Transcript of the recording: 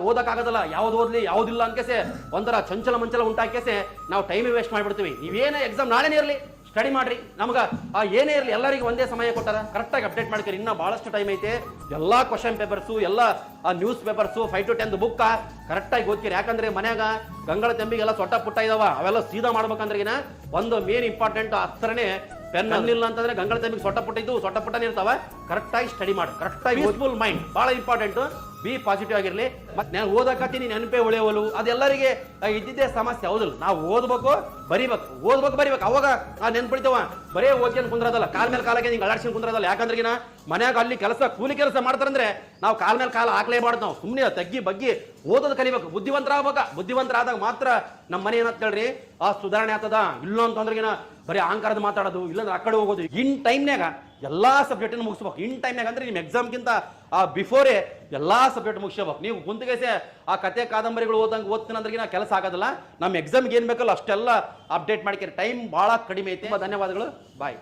ಓದಕ್ಕಾಗೋದಲ್ಲ ಯಾವ್ದು ಓದ್ಲಿ ಯಾವ್ದಿಲ್ಲ ಅನ್ಕೇಸೆ ಒಂಥರ ಚಂಚಲ ಮಂಚಲ ಉಂಟಾಕೆಸೆ ನಾವು ಟೈಮ್ ವೇಸ್ಟ್ ಮಾಡ್ಬಿಡ್ತೀವಿ. ನೀವೇನೇ ಎಕ್ಸಾಮ್ ನಾಳೆನೇ ಇರಲಿ ಸ್ಟಡಿ ಮಾಡ್ರಿ. ನಮ್ಗೆ ಆ ಏನೇ ಇರಲಿ ಎಲ್ಲರಿಗೂ ಒಂದೇ ಸಮಯ ಕೊಟ್ಟಾರ. ಕರೆಕ್ಟಾಗಿ ಅಪ್ಡೇಟ್ ಮಾಡ್ತೀರಿ. ಇನ್ನೂ ಬಹಳಷ್ಟು ಟೈಮ್ ಐತೆ. ಎಲ್ಲಾ ಕ್ವಶನ್ ಪೇಪರ್ಸು ಎಲ್ಲ ಆ news papers five to ten ಬುಕ್ಕ ಕರೆಕ್ಟಾಗಿ ಓದ್ತೀರಿ. ಯಾಕಂದ್ರೆ ಮನ್ಯಾಗ ಗಂಗಳ ತಂಬಿಗೆಲ್ಲ ಸೊಟ್ಟ ಪುಟ್ಟ ಇದಾವ. ಅವೆಲ್ಲ ಸೀದಾ ಮಾಡ್ಬೇಕಂದ್ರೆ ಈಗಿನ ಒಂದು ಮೇನ್ ಇಂಪಾರ್ಟೆಂಟ್ ಹತ್ರನೇ ಪೆನ್ ಅನ್ನಿಲ್ಲ ಅಂತಂದ್ರೆ ಗಂಗಳ ತಂಬಿಗೆ ಸೊಟ್ಟ ಪುಟ್ಟ ಇದ್ದು ಸೊಟ್ಟ ಪುಟ್ಟನೇ ಇರ್ತಾವ. ಕರೆಕ್ಟಾಗಿ ಸ್ಟಡಿ ಮಾಡಿ. ಕರೆಕ್ಟಾಗಿ ಯೂಸ್ಫುಲ್ ಮೈಂಡ್ ಬಹಳ ಇಂಪಾರ್ಟೆಂಟ್ ಬಿ ಪಾಸಿಟಿವ್ ಆಗಿರಲಿ, ಮತ್ತೆ ನಾನು ಓದಕತ್ತೀನಿ ನೆನಪೇ ಉಳಿಯವಲು ಅದೆಲ್ಲರಿಗೆ ಇದ್ದಿದ್ದೇ ಸಮಸ್ಯೆ ಹೌದಲ್ಲ ನಾವು ಓದ್ಬೇಕು, ಬರಿಬೇಕು. ಓದ್ಬೇಕು, ಬರಿಬೇಕು. ಅವಾಗ ಆ ನೆನ್ಪಿಡ್ತೇವ, ಬರೇ ಓದ್ಕೊಂಡು ಕುಂದ್ರದಲ್ಲ, ಕಾಲ ಮೇಲೆ ಕಾಲಕ್ಕೆ ನಿಂಗೆ ಅಳಾಡ್ಸ್ಕೊಂಡು ಕುಂದ್ರದಲ್ಲ. ಯಾಕಂದ್ರಿಗಿನ ಮನ್ಯಾಗ ಅಲ್ಲಿ ಕೆಲಸ, ಕೂಲಿ ಕೆಲಸ ಮಾಡ್ತಾರಂದ್ರೆ ನಾವು ಕಾಲ ಮೇಲೆ ಕಾಲ ಹಾಕ್ಲೇಬಾರ್ದು ನಾವು. ಸುಮ್ಮನೆ ತಗ್ಗಿ ಬಗ್ಗಿ ಓದೋದು ಕಲಿಬೇಕು. ಬುದ್ಧಿವಂತರ ಆಗ್ಬೇಕ ಬುದ್ಧಿವಂತರಾದಾಗ ಮಾತ್ರ ನಮ್ಮ ಮನೆ ಏನಂತ ಹೇಳ್ರಿ? ಆ ಸುಧಾರಣೆ ಆಗ್ತದ? ಇಲ್ಲ ಅಂತಂದ್ರೆಗಿನ ಬರೀ ಅಹಂಕಾರದ ಮಾತಾಡೋದು, ಇಲ್ಲಾಂದ್ರೆ ಆ ಕಡೆ ಹೋಗೋದು. ಇನ್ ಟೈಮ್ನಾಗ ಎಲ್ಲಾ ಸಬ್ಜೆಕ್ಟ್ ಮುಗಿಸ್ಬೇಕು. ಇನ್ ಟೈಮ್ನಾಗ ಅಂದ್ರೆ ನಿಮ್ಮ ಎಕ್ಸಾಮ್ಗಿಂತ ಆ ಬಿಫೋರೇ ಎಲ್ಲಾ ಸಬ್ಜೆಕ್ಟ್ ಮುಗಿಸ್ಬೇಕು. ನೀವು ಗುಂತಿಗೆಸೆ ಆ ಕತೆ ಕಾದಂಬರಿಗಳು ಓದಂಗೆ ಓದ್ತೀನಿ ಅಂದ್ರೆ ಕೆಲಸ ಆಗೋದಿಲ್ಲ. ನಮ್ಮ ಎಕ್ಸಾಮ್ಗೆ ಏನು ಬೇಕಲ್ಲ ಅಷ್ಟೆಲ್ಲ ಅಪ್ಡೇಟ್ ಮಾಡ್ಕೊಂಡು ಟೈಮ್ ಭಾಳ ಕಡಿಮೆ ಐತೆ. ಧನ್ಯವಾದಗಳು. ಬಾಯ್